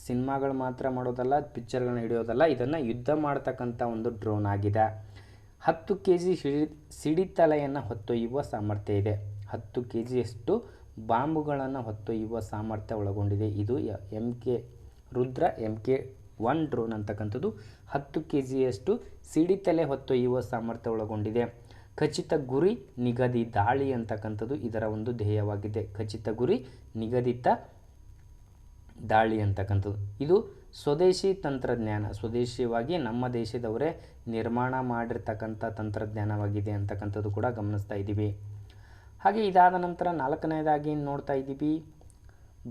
Speaker 1: ಸಿನಿಮಾಗಳು ಮಾತ್ರ ಮಾಡೋದಲ್ಲ, ಪಿಕ್ಚರ್ಗಳನ್ನ ಹಿಡಿಯೋದಲ್ಲ, ಇದನ್ನು ಯುದ್ಧ ಮಾಡ್ತಕ್ಕಂಥ ಒಂದು ಡ್ರೋನ್ ಆಗಿದೆ. ಹತ್ತು ಕೆ ಜಿ ಸಿಡಿ ಸಿಡಿತಲೆಯನ್ನು ಹೊತ್ತೊಯ್ಯುವ ಸಾಮರ್ಥ್ಯ ಇದೆ. ಹತ್ತು ಕೆ ಜಿಯಷ್ಟು ಬಾಂಬುಗಳನ್ನು ಹೊತ್ತೊಯ್ಯುವ ಸಾಮರ್ಥ್ಯ ಒಳಗೊಂಡಿದೆ. ಇದು M K Rudra M K one drone ಅಂತಕ್ಕಂಥದ್ದು. ಹತ್ತು ಕೆ ಜಿಯಷ್ಟು ಸಿಡಿತಲೆ ಹೊತ್ತೊಯ್ಯುವ ಸಾಮರ್ಥ್ಯ ಒಳಗೊಂಡಿದೆ. ಖಚಿತ ಗುರಿ ನಿಗದಿ ದಾಳಿ ಅಂತಕ್ಕಂಥದ್ದು ಇದರ ಒಂದು ಧ್ಯೇಯವಾಗಿದೆ. ಖಚಿತ ಗುರಿ ನಿಗದಿತ ದಾಳಿ ಅಂತಕ್ಕಂಥದ್ದು. ಇದು ಸ್ವದೇಶಿ ತಂತ್ರಜ್ಞಾನ ಸ್ವದೇಶಿಯಾಗಿ ನಮ್ಮ ದೇಶದವರೇ ನಿರ್ಮಾಣ ಮಾಡಿರ್ತಕ್ಕಂಥ ತಂತ್ರಜ್ಞಾನವಾಗಿದೆ ಅಂತಕ್ಕಂಥದ್ದು ಕೂಡ ಗಮನಿಸ್ತಾ ಇದ್ದೀವಿ. ಹಾಗೆ ಇದಾದ ನಂತರ ನಾಲ್ಕನೇದಾಗಿ ನೋಡ್ತಾ ಇದ್ದೀವಿ?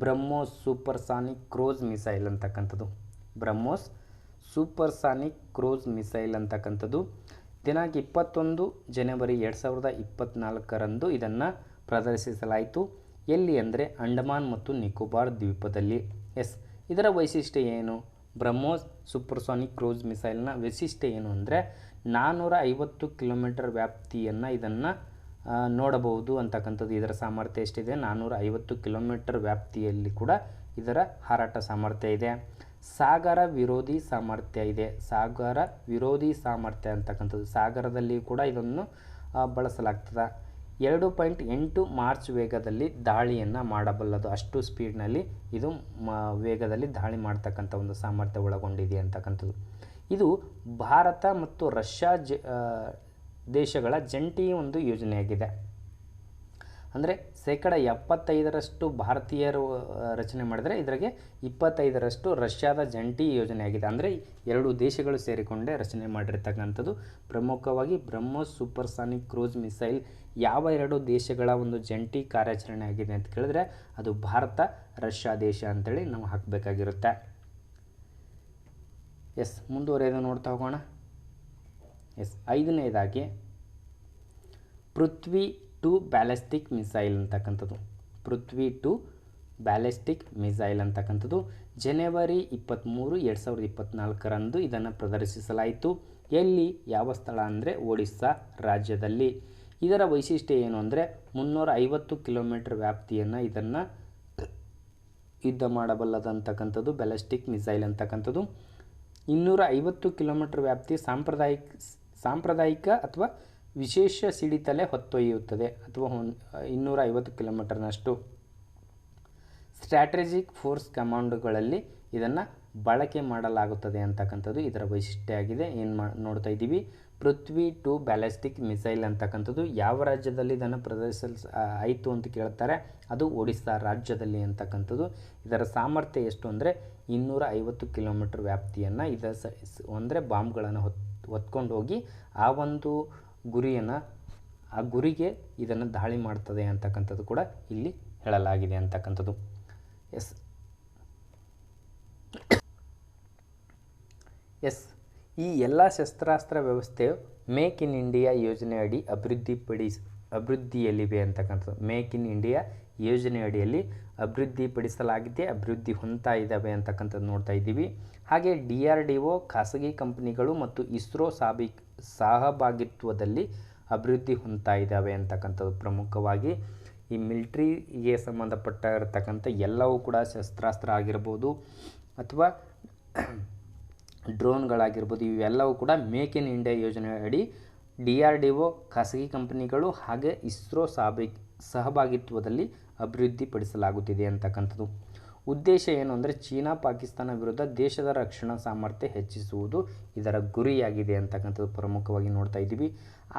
Speaker 1: ಬ್ರಹ್ಮೋಸ್ ಸೂಪರ್ಸಾನಿಕ್ ಕ್ರೋಸ್ ಮಿಸೈಲ್ ಅಂತಕ್ಕಂಥದ್ದು. ಬ್ರಹ್ಮೋಸ್ ಸೂಪರ್ಸಾನಿಕ್ ಕ್ರೋಸ್ ಮಿಸೈಲ್ ಅಂತಕ್ಕಂಥದ್ದು. ದಿನಾಂಕ ಇಪ್ಪತ್ತೊಂದು ಜನವರಿ ಎರಡು ಸಾವಿರದ ಇಪ್ಪತ್ತ್ನಾಲ್ಕರಂದು ಇದನ್ನು ಪ್ರದರ್ಶಿಸಲಾಯಿತು. ಎಲ್ಲಿ ಅಂದರೆ ಅಂಡಮಾನ್ ಮತ್ತು ನಿಕೋಬಾರ್ ದ್ವೀಪದಲ್ಲಿ. ಎಸ್ ಇದರ ವೈಶಿಷ್ಟ್ಯ ಏನು? ಬ್ರಹ್ಮೋಸ್ ಸೂಪರ್ಸಾನಿಕ್ ಕ್ರೂಸ್ ಮಿಸೈಲ್ನ ವೈಶಿಷ್ಟ್ಯ ಏನು ಅಂದರೆ ನಾನ್ನೂರ ಐವತ್ತು ಕಿಲೋಮೀಟರ್ ವ್ಯಾಪ್ತಿಯನ್ನು ಇದನ್ನು ನೋಡಬಹುದು ಅಂತಕ್ಕಂಥದ್ದು. ಇದರ ಸಾಮರ್ಥ್ಯ ಎಷ್ಟಿದೆ? ನಾನ್ನೂರ ಐವತ್ತು ಕಿಲೋಮೀಟರ್ ವ್ಯಾಪ್ತಿಯಲ್ಲಿ ಕೂಡ ಇದರ ಹಾರಾಟ ಸಾಮರ್ಥ್ಯ ಇದೆ. ಸಾಗರ ವಿರೋಧಿ ಸಾಮರ್ಥ್ಯ ಇದೆ. ಸಾಗರ ವಿರೋಧಿ ಸಾಮರ್ಥ್ಯ ಅಂತಕ್ಕಂಥದ್ದು. ಸಾಗರದಲ್ಲಿ ಕೂಡ ಇದನ್ನು ಬಳಸಲಾಗ್ತದೆ. ಎರಡು ಪಾಯಿಂಟ್ ಎಂಟು ಮಾರ್ಚ್ ವೇಗದಲ್ಲಿ ದಾಳಿಯನ್ನು ಮಾಡಬಲ್ಲದು. ಅಷ್ಟು ಸ್ಪೀಡ್ನಲ್ಲಿ ಇದು ಮ, ವೇಗದಲ್ಲಿ ದಾಳಿ ಮಾಡ್ತಕ್ಕಂಥ ಒಂದು ಸಾಮರ್ಥ್ಯ ಒಳಗೊಂಡಿದೆ ಅಂತಕ್ಕಂಥದ್ದು. ಇದು ಭಾರತ ಮತ್ತು ರಷ್ಯಾ ಜ ದೇಶಗಳ ಜಂಟಿ ಒಂದು ಯೋಜನೆಯಾಗಿದೆ. ಅಂದರೆ ಶೇಕಡ ಎಪ್ಪತ್ತೈದರಷ್ಟು ಭಾರತೀಯರು ರಚನೆ ಮಾಡಿದರೆ ಇದರಿಗೆ ಇಪ್ಪತ್ತೈದರಷ್ಟು ರಷ್ಯಾದ ಜಂಟಿ ಯೋಜನೆಯಾಗಿದೆ ಅಂದರೆ ಎರಡು ದೇಶಗಳು ಸೇರಿಕೊಂಡೇ ರಚನೆ ಮಾಡಿರ್ತಕ್ಕಂಥದ್ದು. ಪ್ರಮುಖವಾಗಿ ಬ್ರಹ್ಮೋಸ್ ಸೂಪರ್ಸಾನಿಕ್ ಕ್ರೂಸ್ ಮಿಸೈಲ್ ಯಾವ ಎರಡು ದೇಶಗಳ ಒಂದು ಜಂಟಿ ಕಾರ್ಯಾಚರಣೆ ಆಗಿದೆ ಅಂತ ಕೇಳಿದ್ರೆ ಅದು ಭಾರತ, ರಷ್ಯಾ ದೇಶ ಅಂತೇಳಿ ನಾವು ಹಾಕಬೇಕಾಗಿರುತ್ತೆ. ಎಸ್ ಮುಂದುವರೆಯೋದು ನೋಡ್ತಾ ಹೋಗೋಣ. ಎಸ್, ಐದನೇದಾಗಿ ಪೃಥ್ವಿ ಟು ಬ್ಯಾಲಿಸ್ಟಿಕ್ ಮಿಸೈಲ್ ಅಂತಕ್ಕಂಥದ್ದು. ಪೃಥ್ವಿ ಟು ಬ್ಯಾಲಿಸ್ಟಿಕ್ ಮಿಸೈಲ್ ಅಂತಕ್ಕಂಥದ್ದು. ಜನವರಿ ಇಪ್ಪತ್ತ್ಮೂರು ಎರಡು ಸಾವಿರದ ಇಪ್ಪತ್ತ್ನಾಲ್ಕರಂದು ಇದನ್ನು ಪ್ರದರ್ಶಿಸಲಾಯಿತು. ಎಲ್ಲಿ? ಯಾವ ಸ್ಥಳ ಅಂದರೆ ಒಡಿಸ್ಸಾ ರಾಜ್ಯದಲ್ಲಿ. ಇದರ ವೈಶಿಷ್ಟ್ಯ ಏನು ಅಂದರೆ ಮುನ್ನೂರ ಐವತ್ತು ಕಿಲೋಮೀಟರ್ ವ್ಯಾಪ್ತಿಯನ್ನು ಇದನ್ನು ಯುದ್ಧ ಮಾಡಬಲ್ಲದಂತಕ್ಕಂಥದ್ದು, ಬ್ಯಾಲಿಸ್ಟಿಕ್ ಮಿಸೈಲ್ ಅಂತಕ್ಕಂಥದ್ದು. ಇನ್ನೂರ ಐವತ್ತು ಕಿಲೋಮೀಟರ್ ವ್ಯಾಪ್ತಿ ಸಾಂಪ್ರದಾಯಿಕ ಸಾಂಪ್ರದಾಯಿಕ ಅಥವಾ ವಿಶೇಷ ಸಿಡಿತಲೆ ಹೊತ್ತೊಯ್ಯುತ್ತದೆ. ಅಥವಾ ಇನ್ನೂರ ಐವತ್ತು ಕಿಲೋಮೀಟರ್ನಷ್ಟು ಸ್ಟ್ರಾಟಜಿಕ್ ಫೋರ್ಸ್ ಕಮಾಂಡ್ಗಳಲ್ಲಿ ಇದನ್ನು ಬಳಕೆ ಮಾಡಲಾಗುತ್ತದೆ ಅಂತಕ್ಕಂಥದ್ದು ಇದರ ವೈಶಿಷ್ಟ್ಯ ಆಗಿದೆ. ಏನು ಮಾ, ನೋಡ್ತಾ ಇದ್ದೀವಿ. ಪೃಥ್ವಿ ಟು ಬ್ಯಾಲಿಸ್ಟಿಕ್ ಮಿಸೈಲ್ ಅಂತಕ್ಕಂಥದ್ದು ಯಾವ ರಾಜ್ಯದಲ್ಲಿ ಇದನ್ನು ಪ್ರದರ್ಶನ ಆಯಿತು ಅಂತ ಕೇಳ್ತಾರೆ. ಅದು ಒಡಿಸ್ಸಾ ರಾಜ್ಯದಲ್ಲಿ ಅಂತಕ್ಕಂಥದ್ದು. ಇದರ ಸಾಮರ್ಥ್ಯ ಎಷ್ಟು ಅಂದರೆ ಇನ್ನೂರ ಐವತ್ತು ಕಿಲೋಮೀಟರ್ ವ್ಯಾಪ್ತಿಯನ್ನು ಇದರ ಸ್- ಅಂದರೆ ಬಾಂಬ್ಗಳನ್ನು ಹೊತ್ತು ಹೊತ್ಕೊಂಡು ಹೋಗಿ ಆ ಒಂದು ಗುರಿಯನ್ನು, ಆ ಗುರಿಗೆ ಇದನ್ನು ದಾಳಿ ಮಾಡ್ತದೆ ಅಂತಕ್ಕಂಥದ್ದು ಕೂಡ ಇಲ್ಲಿ ಹೇಳಲಾಗಿದೆ ಅಂತಕ್ಕಂಥದ್ದು. ಎಸ್. ಎಸ್. ಈ ಎಲ್ಲ ಶಸ್ತ್ರಾಸ್ತ್ರ ವ್ಯವಸ್ಥೆಯು ಮೇಕ್ ಇನ್ ಇಂಡಿಯಾ ಯೋಜನೆ ಅಡಿ ಅಭಿವೃದ್ಧಿಪಡಿಸ್ ಅಭಿವೃದ್ಧಿಯಲ್ಲಿವೆ ಅಂತಕ್ಕಂಥದ್ದು. ಮೇಕ್ ಇನ್ ಇಂಡಿಯಾ ಯೋಜನೆ ಅಡಿಯಲ್ಲಿ ಅಭಿವೃದ್ಧಿಪಡಿಸಲಾಗಿದೆ, ಅಭಿವೃದ್ಧಿ ಹೊಂದ್ತಾ ಇದ್ದಾವೆ ಅಂತಕ್ಕಂಥದ್ದು ನೋಡ್ತಾ ಇದ್ದೀವಿ. ಹಾಗೆ ಡಿ ಆರ್ ಡಿ ಒ, ಖಾಸಗಿ ಕಂಪನಿಗಳು ಮತ್ತು ಇಸ್ರೋ ಸಾಬಿ ಸಹಭಾಗಿತ್ವದಲ್ಲಿ ಅಭಿವೃದ್ಧಿ ಹೊಂದ್ತಾ ಇದ್ದಾವೆ ಅಂತಕ್ಕಂಥದ್ದು ಪ್ರಮುಖವಾಗಿ. ಈ ಮಿಲ್ಟ್ರಿಗೆ ಸಂಬಂಧಪಟ್ಟ ಇರತಕ್ಕಂಥ ಎಲ್ಲವೂ ಕೂಡ ಶಸ್ತ್ರಾಸ್ತ್ರ ಆಗಿರ್ಬೋದು ಅಥವಾ ಡ್ರೋನ್ಗಳಾಗಿರ್ಬೋದು, ಇವೆಲ್ಲವೂ ಕೂಡ ಮೇಕ್ ಇನ್ ಇಂಡಿಯಾ ಯೋಜನೆ ಅಡಿ ಡಿ ಆರ್ ಡಿ ಒ, ಖಾಸಗಿ ಕಂಪನಿಗಳು ಹಾಗೆ ಇಸ್ರೋ ಸಾಬಿ ಸಹಭಾಗಿತ್ವದಲ್ಲಿ ಅಭಿವೃದ್ಧಿಪಡಿಸಲಾಗುತ್ತಿದೆ ಅಂತಕ್ಕಂಥದ್ದು. ಉದ್ದೇಶ ಏನು ಅಂದರೆ ಚೀನಾ ಪಾಕಿಸ್ತಾನ ವಿರುದ್ಧ ದೇಶದ ರಕ್ಷಣಾ ಸಾಮರ್ಥ್ಯ ಹೆಚ್ಚಿಸುವುದು ಇದರ ಗುರಿಯಾಗಿದೆ ಅಂತಕ್ಕಂಥದ್ದು ಪ್ರಮುಖವಾಗಿ ನೋಡ್ತಾ ಇದ್ದೀವಿ.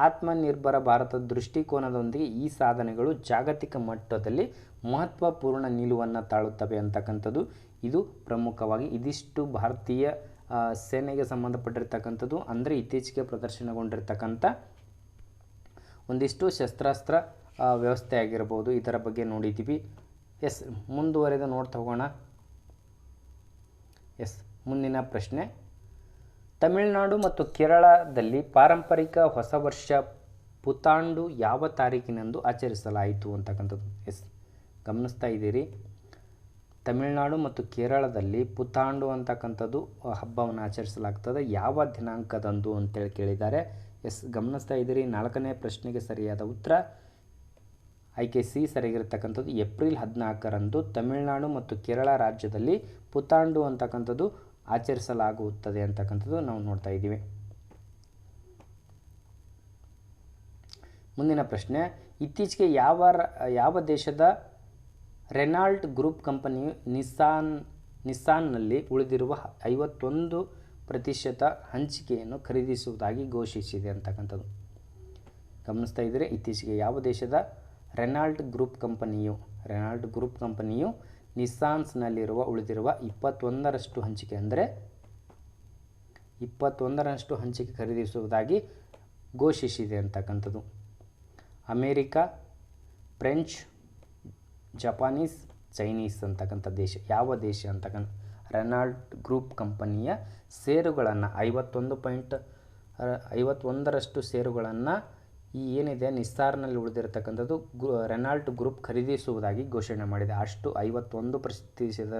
Speaker 1: ಆತ್ಮನಿರ್ಭರ ಭಾರತದ ದೃಷ್ಟಿಕೋನದೊಂದಿಗೆ ಈ ಸಾಧನೆಗಳು ಜಾಗತಿಕ ಮಟ್ಟದಲ್ಲಿ ಮಹತ್ವಪೂರ್ಣ ನಿಲುವನ್ನು ತಾಳುತ್ತವೆ ಅಂತಕ್ಕಂಥದ್ದು. ಇದು ಪ್ರಮುಖವಾಗಿ ಇದಿಷ್ಟು ಭಾರತೀಯ ಸೇನೆಗೆ ಸಂಬಂಧಪಟ್ಟಿರ್ತಕ್ಕಂಥದ್ದು ಅಂದರೆ ಇತ್ತೀಚೆಗೆ ಪ್ರದರ್ಶನಗೊಂಡಿರ್ತಕ್ಕಂಥ ಒಂದಿಷ್ಟು ಶಸ್ತ್ರಾಸ್ತ್ರ ವ್ಯವಸ್ಥೆ ಆಗಿರ್ಬೋದು ಇದರ ಬಗ್ಗೆ ನೋಡಿದ್ದೀವಿ. ಎಸ್, ಮುಂದುವರೆದು ನೋಡ್ತಾ ಹೋಗೋಣ ಎಸ್, ಮುಂದಿನ ಪ್ರಶ್ನೆ. ತಮಿಳುನಾಡು ಮತ್ತು ಕೇರಳದಲ್ಲಿ ಪಾರಂಪರಿಕ ಹೊಸ ವರ್ಷ ಪುತಾಂಡು ಯಾವ ತಾರೀಕಿನಂದು ಆಚರಿಸಲಾಯಿತು ಅಂತಕ್ಕಂಥದ್ದು. ಎಸ್, ಗಮನಿಸ್ತಾ ಇದ್ದೀರಿ. ತಮಿಳುನಾಡು ಮತ್ತು ಕೇರಳದಲ್ಲಿ ಪುತಾಂಡು ಅಂತಕ್ಕಂಥದ್ದು ಹಬ್ಬವನ್ನು ಆಚರಿಸಲಾಗ್ತದೆ. ಯಾವ ದಿನಾಂಕದಂದು ಅಂತೇಳಿ ಕೇಳಿದ್ದಾರೆ. ಎಸ್, ಗಮನಿಸ್ತಾ ಇದ್ದೀರಿ. ನಾಲ್ಕನೇ ಪ್ರಶ್ನೆಗೆ ಸರಿಯಾದ ಉತ್ತರ. ಆಯ್ಕೆ ಸಿ ಸರಿಯಾಗಿರ್ತಕ್ಕಂಥದ್ದು ಏಪ್ರಿಲ್ ಹದಿನಾಲ್ಕರಂದು ತಮಿಳುನಾಡು ಮತ್ತು ಕೇರಳ ರಾಜ್ಯದಲ್ಲಿ ಪುತಾಂಡು ಅಂತಕ್ಕಂಥದ್ದು ಆಚರಿಸಲಾಗುತ್ತದೆ ಅಂತಕ್ಕಂಥದ್ದು ನಾವು ನೋಡ್ತಾ ಇದ್ದೀವಿ. ಮುಂದಿನ ಪ್ರಶ್ನೆ, ಇತ್ತೀಚೆಗೆ ಯಾವ ಯಾವ ದೇಶದ ರೆನಾಲ್ಟ್ ಗ್ರೂಪ್ ಕಂಪನಿಯು ನಿಸ್ಸಾನ್, ನಿಸ್ಸಾನ್ನಲ್ಲಿ ಉಳಿದಿರುವ ಐವತ್ತೊಂದು ಪ್ರತಿಶತ ಹಂಚಿಕೆಯನ್ನು ಖರೀದಿಸುವುದಾಗಿ ಘೋಷಿಸಿದೆ ಅಂತಕ್ಕಂಥದ್ದು. ಗಮನಿಸ್ತಾ ಇದ್ದರೆ, ಇತ್ತೀಚೆಗೆ ಯಾವ ದೇಶದ ರೆನಾಲ್ಟ್ ಗ್ರೂಪ್ ಕಂಪನಿಯು ರೆನಾಲ್ಟ್ ಗ್ರೂಪ್ ಕಂಪನಿಯು ನಿಸ್ಸಾನ್ಸ್ನಲ್ಲಿರುವ, ಉಳಿದಿರುವ ಇಪ್ಪತ್ತೊಂದರಷ್ಟು ಹಂಚಿಕೆ ಅಂದರೆ ಇಪ್ಪತ್ತೊಂದರಷ್ಟು ಹಂಚಿಕೆ ಖರೀದಿಸುವುದಾಗಿ ಘೋಷಿಸಿದೆ ಅಂತಕ್ಕಂಥದ್ದು. ಅಮೇರಿಕಾ, ಫ್ರೆಂಚ್, ಜಪಾನೀಸ್, ಚೈನೀಸ್ ಅಂತಕ್ಕಂಥ ದೇಶ, ಯಾವ ದೇಶ ಅಂತಕ್ಕಂಥ ರೆನಾಲ್ಟ್ ಗ್ರೂಪ್ ಕಂಪನಿಯ ಸೇರುಗಳನ್ನು ಐವತ್ತೊಂದು ಪಾಯಿಂಟ್, ಐವತ್ತೊಂದರಷ್ಟು ಷೇರುಗಳನ್ನು ಈ ಏನಿದೆ, ನಿಸ್ಸಾರ್ನಲ್ಲಿ ಉಳಿದಿರತಕ್ಕಂಥದ್ದು ಗು, ರೆನಾಲ್ಟ್ ಗ್ರೂಪ್ ಖರೀದಿಸುವುದಾಗಿ ಘೋಷಣೆ ಮಾಡಿದೆ. ಅಷ್ಟು ಐವತ್ತೊಂದು ಪ್ರತಿಶತ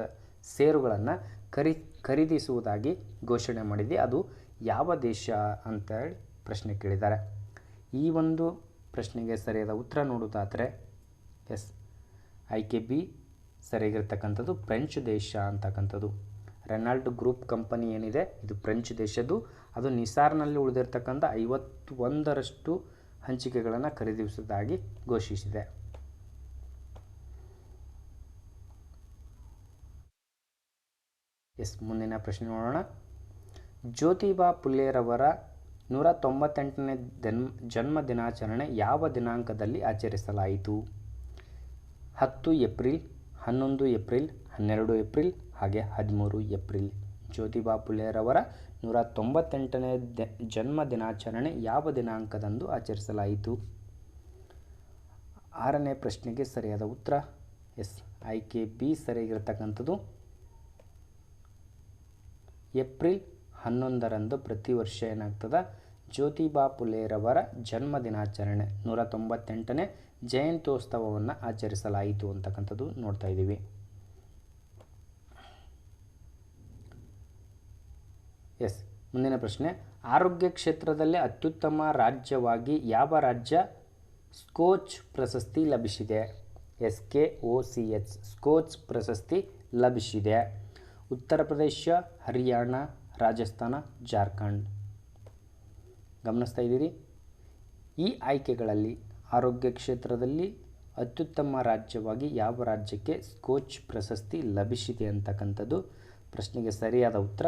Speaker 1: ಸೇರುಗಳನ್ನು ಖರಿ, ಖರೀದಿಸುವುದಾಗಿ ಘೋಷಣೆ ಮಾಡಿದೆ. ಅದು ಯಾವ ದೇಶ ಅಂತೇಳಿ ಪ್ರಶ್ನೆ ಕೇಳಿದ್ದಾರೆ. ಈ ಒಂದು ಪ್ರಶ್ನೆಗೆ ಸರಿಯಾದ ಉತ್ತರ ನೋಡೋದಾದರೆ ಎಸ್, ಐ ಕೆ ಬಿ ಸರಿಯಾಗಿರ್ತಕ್ಕಂಥದ್ದು ಫ್ರೆಂಚ್ ದೇಶ ಅಂತಕ್ಕಂಥದ್ದು. ರೆನಾಲ್ಡ್ ಗ್ರೂಪ್ ಕಂಪನಿ ಏನಿದೆ, ಇದು ಫ್ರೆಂಚ್ ದೇಶದ್ದು. ಅದು ನಿಸಾರ್ನಲ್ಲಿ ಉಳಿದಿರ್ತಕ್ಕಂಥ ಐವತ್ತೊಂದರಷ್ಟು ಹಂಚಿಕೆಗಳನ್ನು ಖರೀದಿಸುವುದಾಗಿ ಘೋಷಿಸಿದೆ. ಎಸ್, ಮುಂದಿನ ಪ್ರಶ್ನೆ ನೋಡೋಣ. ಜ್ಯೋತಿಬಾ ಪುಲ್ಲೇರವರ ನೂರ ತೊಂಬತ್ತೆಂಟನೇ ಜನ್ಮ ಜನ್ಮ ದಿನಾಚರಣೆ ಯಾವ ದಿನಾಂಕದಲ್ಲಿ ಆಚರಿಸಲಾಯಿತು? ಹತ್ತು ಏಪ್ರಿಲ್, ಹನ್ನೊಂದು ಏಪ್ರಿಲ್, ಹನ್ನೆರಡು ಏಪ್ರಿಲ್, ಹಾಗೆ ಹದಿಮೂರು ಏಪ್ರಿಲ್. ಜ್ಯೋತಿಬಾ ಪುಲೆರವರ ನೂರ ತೊಂಬತ್ತೆಂಟನೇ ದ, ಜನ್ಮ ದಿನಾಚರಣೆ ಯಾವ ದಿನಾಂಕದಂದು ಆಚರಿಸಲಾಯಿತು? ಆರನೇ ಪ್ರಶ್ನೆಗೆ ಸರಿಯಾದ ಉತ್ತರ? ಎಸ್. ಆಯ್ಕೆ ಬಿ ಸರಿಯಾಗಿರ್ತಕ್ಕಂಥದ್ದು? ಏಪ್ರಿಲ್ ಹನ್ನೊಂದರಂದು ಪ್ರತಿ ವರ್ಷ ಏನಾಗ್ತದೆ? ಜ್ಯೋತಿಬಾ ಪುಲೇರವರ ಜನ್ಮ ದಿನಾಚರಣೆ ನೂರ ತೊಂಬತ್ತೆಂಟನೇ ಜಯಂತ್ಯೋತ್ಸವವನ್ನು ಆಚರಿಸಲಾಯಿತು ಅಂತಕ್ಕಂಥದ್ದು ನೋಡ್ತಾ ಇದ್ದೀವಿ. ಎಸ್ ಮುಂದಿನ ಪ್ರಶ್ನೆ. ಆರೋಗ್ಯ ಕ್ಷೇತ್ರದಲ್ಲಿ ಅತ್ಯುತ್ತಮ ರಾಜ್ಯವಾಗಿ ಯಾವ ರಾಜ್ಯ ಸ್ಕೋಚ್ ಪ್ರಶಸ್ತಿ ಲಭಿಸಿದೆ? S K O C H Skoch ಪ್ರಶಸ್ತಿ ಲಭಿಸಿದೆ. ಉತ್ತರ ಪ್ರದೇಶ, ಹರಿಯಾಣ, ರಾಜಸ್ಥಾನ, ಜಾರ್ಖಂಡ್. ಗಮನಿಸ್ತಾ ಇದ್ದೀರಿ? ಈ ಆಯ್ಕೆಗಳಲ್ಲಿ ಆರೋಗ್ಯ ಕ್ಷೇತ್ರದಲ್ಲಿ ಅತ್ಯುತ್ತಮ ರಾಜ್ಯವಾಗಿ ಯಾವ ರಾಜ್ಯಕ್ಕೆ ಸ್ಕೋಚ್ ಪ್ರಶಸ್ತಿ ಲಭಿಸಿದೆ ಅಂತಕ್ಕಂಥದ್ದು ಪ್ರಶ್ನೆಗೆ ಸರಿಯಾದ ಉತ್ತರ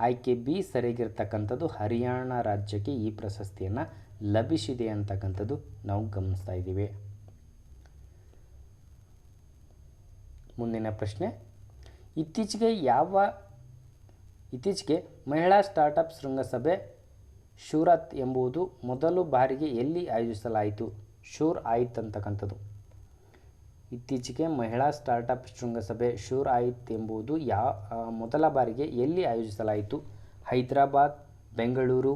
Speaker 1: ಆಯ್ಕೆ ಬಿ ಸರಿಯಾಗಿರ್ತಕ್ಕಂಥದ್ದು ಹರಿಯಾಣ ರಾಜ್ಯಕ್ಕೆ ಈ ಪ್ರಶಸ್ತಿಯನ್ನು ಲಭಿಸಿದೆ ಅಂತಕ್ಕಂಥದ್ದು ನಾವು ಗಮನಿಸ್ತಾ ಇದ್ದೀವಿ. ಮುಂದಿನ ಪ್ರಶ್ನೆ. ಇತ್ತೀಚೆಗೆ ಯಾವ, ಇತ್ತೀಚೆಗೆ ಮಹಿಳಾ ಸ್ಟಾರ್ಟಪ್ ಶೃಂಗಸಭೆ ಶೂರತ್ ಎಂಬುದು ಮೊದಲು ಬಾರಿಗೆ ಎಲ್ಲಿ ಆಯೋಜಿಸಲಾಯಿತು? ಶೂರ್ ಆಯಿತು ಅಂತಕ್ಕಂಥದ್ದು. ಇತ್ತೀಚೆಗೆ ಮಹಿಳಾ ಸ್ಟಾರ್ಟಪ್ ಶೃಂಗಸಭೆ ಶೂರ್ ಆಯಿತ್ ಎಂಬುದು ಯಾ ಮೊದಲ ಬಾರಿಗೆ ಎಲ್ಲಿ ಆಯೋಜಿಸಲಾಯಿತು? ಹೈದರಾಬಾದ್, ಬೆಂಗಳೂರು,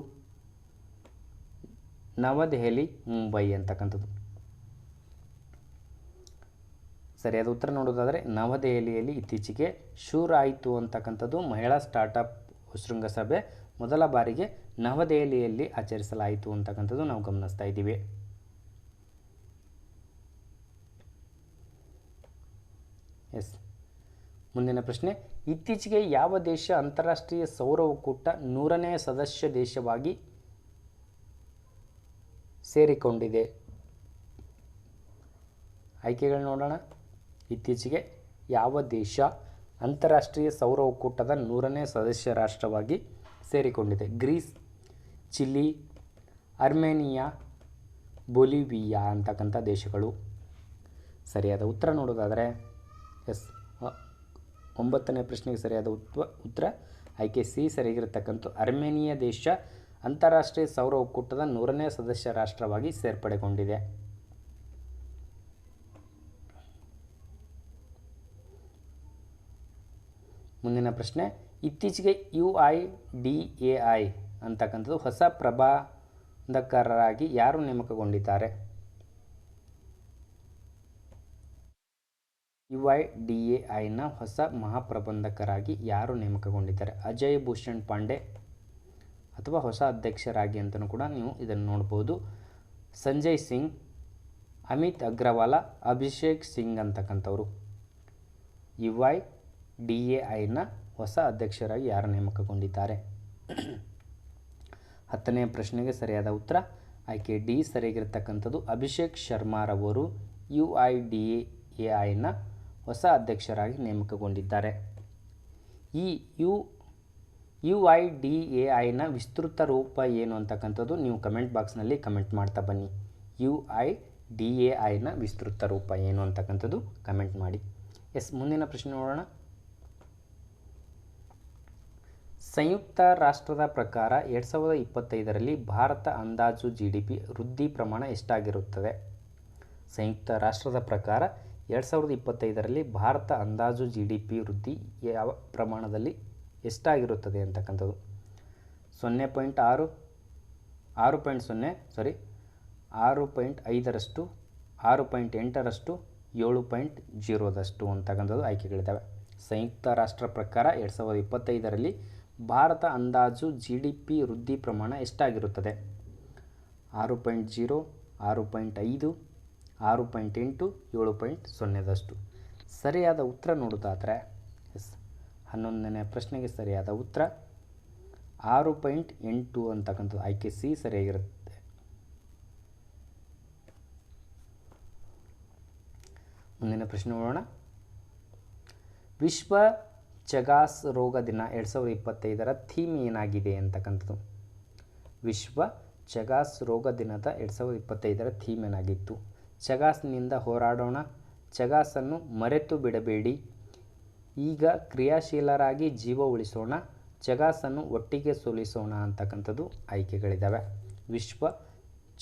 Speaker 1: ನವದೆಹಲಿ, ಮುಂಬೈ ಅಂತಕ್ಕಂಥದ್ದು. ಸರಿಯಾದ ಉತ್ತರ ನೋಡೋದಾದರೆ ನವದೆಹಲಿಯಲ್ಲಿ ಇತ್ತೀಚೆಗೆ ಶೂರ್ ಆಯಿತು ಅಂತಕ್ಕಂಥದ್ದು ಮಹಿಳಾ ಸ್ಟಾರ್ಟಪ್ ಶೃಂಗಸಭೆ ಮೊದಲ ಬಾರಿಗೆ ನವದೆಹಲಿಯಲ್ಲಿ ಆಚರಿಸಲಾಯಿತು ಅಂತಕ್ಕಂಥದ್ದು ನಾವು ಗಮನಿಸ್ತಾ ಇದ್ದೀವಿ. ಎಸ್. ಮುಂದಿನ ಪ್ರಶ್ನೆ, ಇತ್ತೀಚೆಗೆ ಯಾವ ದೇಶ ಅಂತಾರಾಷ್ಟ್ರೀಯ ಸೌರ ಒಕ್ಕೂಟ ನೂರನೇ ಸದಸ್ಯ ದೇಶವಾಗಿ ಸೇರಿಕೊಂಡಿದೆ? ಆಯ್ಕೆಗಳು ನೋಡೋಣ. ಇತ್ತೀಚೆಗೆ ಯಾವ ದೇಶ ಅಂತಾರಾಷ್ಟ್ರೀಯ ಸೌರ ಒಕ್ಕೂಟದ ನೂರನೇ ಸದಸ್ಯ ರಾಷ್ಟ್ರವಾಗಿ ಸೇರಿಕೊಂಡಿದೆ? ಗ್ರೀಸ್, ಚಿಲಿ, ಅರ್ಮೇನಿಯಾ, ಬೊಲಿವಿಯಾ ಅಂತಕ್ಕಂಥ ದೇಶಗಳು. ಸರಿಯಾದ ಉತ್ತರ ನೋಡೋದಾದರೆ ಎಸ್. ಒಂಬತ್ತನೇ ಪ್ರಶ್ನೆಗೆ ಸರಿಯಾದ ಉತ್ವ, ಉತ್ತರ. ಆಯ್ಕೆ ಸಿ, ಸರಿಯಾಗಿರತಕ್ಕಂಥ ಅರ್ಮೇನಿಯಾ ದೇಶ ಅಂತಾರಾಷ್ಟ್ರೀಯ ಸೌರ ಒಕ್ಕೂಟದ ನೂರನೇ ಸದಸ್ಯ ರಾಷ್ಟ್ರವಾಗಿ ಸೇರ್ಪಡೆಗೊಂಡಿದೆ. ಮುಂದಿನ ಪ್ರಶ್ನೆ, ಇತ್ತೀಚೆಗೆ U I D A I ಅಂತಕ್ಕಂಥದ್ದು ಹೊಸ ಪ್ರಬಂಧಕಾರರಾಗಿ ಯಾರು ನೇಮಕಗೊಂಡಿದ್ದಾರೆ? ಯು ಐ ಡಿ ಎ ಐನ ಹೊಸ ಮಹಾಪ್ರಬಂಧಕರಾಗಿ ಯಾರು ನೇಮಕಗೊಂಡಿದ್ದಾರೆ? ಅಜಯ್ ಭೂಷಣ್ ಪಾಂಡೆ ಅಥವಾ ಹೊಸ ಅಧ್ಯಕ್ಷರಾಗಿ ಅಂತಲೂ ಕೂಡ ನೀವು ಇದನ್ನು ನೋಡ್ಬೋದು. ಸಂಜಯ್ ಸಿಂಗ್, ಅಮಿತ್ ಅಗ್ರವಾಲ, ಅಭಿಷೇಕ್ ಸಿಂಗ್ ಅಂತಕ್ಕಂಥವ್ರು. ಯು ಐ ಡಿ ಎ ಐನ ಹೊಸ ಅಧ್ಯಕ್ಷರಾಗಿ ಯಾರು ನೇಮಕಗೊಂಡಿದ್ದಾರೆ? ಹತ್ತನೇ ಪ್ರಶ್ನೆಗೆ ಸರಿಯಾದ ಉತ್ತರ, ಆಯ್ಕೆ ಡಿ ಸರಿಯಾಗಿರ್ತಕ್ಕಂಥದ್ದು ಅಭಿಷೇಕ್ ಶರ್ಮಾರವರು. ಯು ಐ ಡಿ ಎ ಐನ ಹೊಸ ಅಧ್ಯಕ್ಷರಾಗಿ ನೇಮಕಗೊಂಡಿದ್ದಾರೆ. ಈ U U I D A ಐನ ವಿಸ್ತೃತ ರೂಪ ಏನು ಅಂತಕ್ಕಂಥದ್ದು ನೀವು ಕಮೆಂಟ್ ಬಾಕ್ಸ್ನಲ್ಲಿ ಕಮೆಂಟ್ ಮಾಡ್ತಾ ಬನ್ನಿ. ಯು ಐ ಡಿ ಎ ಐನ ವಿಸ್ತೃತ ರೂಪ ಏನು ಅಂತಕ್ಕಂಥದ್ದು ಕಮೆಂಟ್ ಮಾಡಿ. ಎಸ್, ಮುಂದಿನ ಪ್ರಶ್ನೆ ನೋಡೋಣ. ಸಂಯುಕ್ತ ರಾಷ್ಟ್ರದ ಪ್ರಕಾರ ಎರಡು ಸಾವಿರದ ಇಪ್ಪತ್ತೈದರಲ್ಲಿ ಭಾರತ ಅಂದಾಜು ಜಿ ಡಿ ಪಿ ವೃದ್ಧಿ ಪ್ರಮಾಣ ಎಷ್ಟಾಗಿರುತ್ತದೆ? ಸಂಯುಕ್ತ ರಾಷ್ಟ್ರದ ಪ್ರಕಾರ ಎರಡು ಸಾವಿರದ ಇಪ್ಪತ್ತೈದರಲ್ಲಿ ಭಾರತ ಅಂದಾಜು ಜಿ ಡಿ ಪಿ ವೃದ್ಧಿ ಯಾವ ಪ್ರಮಾಣದಲ್ಲಿ ಎಷ್ಟಾಗಿರುತ್ತದೆ ಅಂತಕ್ಕಂಥದ್ದು? ಸೊನ್ನೆ ಪಾಯಿಂಟ್ ಆರು ಆರು ಪಾಯಿಂಟ್ ಸೊನ್ನೆ ಸಾರಿ ಆರು ಪಾಯಿಂಟ್ ಐದರಷ್ಟು, ಆರು ಪಾಯಿಂಟ್ ಎಂಟರಷ್ಟು, ಏಳು ಪಾಯಿಂಟ್ ಜೀರೋದಷ್ಟು ಅಂತಕ್ಕಂಥದ್ದು ಆಯ್ಕೆಗಳಿದ್ದಾವೆ. ಸಂಯುಕ್ತ ರಾಷ್ಟ್ರ ಪ್ರಕಾರ ಎರಡು ಸಾವಿರದ ಇಪ್ಪತ್ತೈದರಲ್ಲಿ ಭಾರತ ಅಂದಾಜು ಜಿ ಡಿ ಪಿ ವೃದ್ಧಿ ಪ್ರಮಾಣ ಎಷ್ಟಾಗಿರುತ್ತದೆ? ಆರು ಪಾಯಿಂಟ್ ಜೀರೋ, ಆರು ಪಾಯಿಂಟ್ ಐದು ಆರು ಪಾಯಿಂಟ್ ಎಂಟು, ಏಳು ಪಾಯಿಂಟ್ ಸೊನ್ನೆದಷ್ಟು. ಸರಿಯಾದ ಉತ್ತರ ನೋಡೋದಾದರೆ, ಎಸ್, ಹನ್ನೊಂದನೇ ಪ್ರಶ್ನೆಗೆ ಸರಿಯಾದ ಉತ್ತರ ಆರು ಪಾಯಿಂಟ್ ಎಂಟು ಅಂತಕ್ಕಂಥದ್ದು ಆಯ್ಕೆ ಸಿ ಸರಿಯಾಗಿರುತ್ತೆ. ಮುಂದಿನ ಪ್ರಶ್ನೆ ನೋಡೋಣ. ವಿಶ್ವ ಚಗಾಸ್ ರೋಗ ದಿನ ಎರಡು ಸಾವಿರದ ಇಪ್ಪತ್ತೈದರ ಥೀಮ್ ಏನಾಗಿದೆ ಅಂತಕ್ಕಂಥದ್ದು? ವಿಶ್ವ ಚಗಾಸ್ ರೋಗ ದಿನದ ಎರಡು ಸಾವಿರದ ಇಪ್ಪತ್ತೈದರ ಥೀಮ್ ಏನಾಗಿತ್ತು? ಚಗಾಸ್ನಿಂದ ಹೋರಾಡೋಣ. ಚಗಾಸನ್ನು ಮರೆತು ಬಿಡಬೇಡಿ. ಈಗ ಕ್ರಿಯಾಶೀಲರಾಗಿ ಜೀವ ಉಳಿಸೋಣ. ಚಗಾಸನ್ನು ಒಟ್ಟಿಗೆ ಸೋಲಿಸೋಣ ಅಂತಕ್ಕಂಥದ್ದು ಆಯ್ಕೆಗಳಿದ್ದಾವೆ ವಿಶ್ವ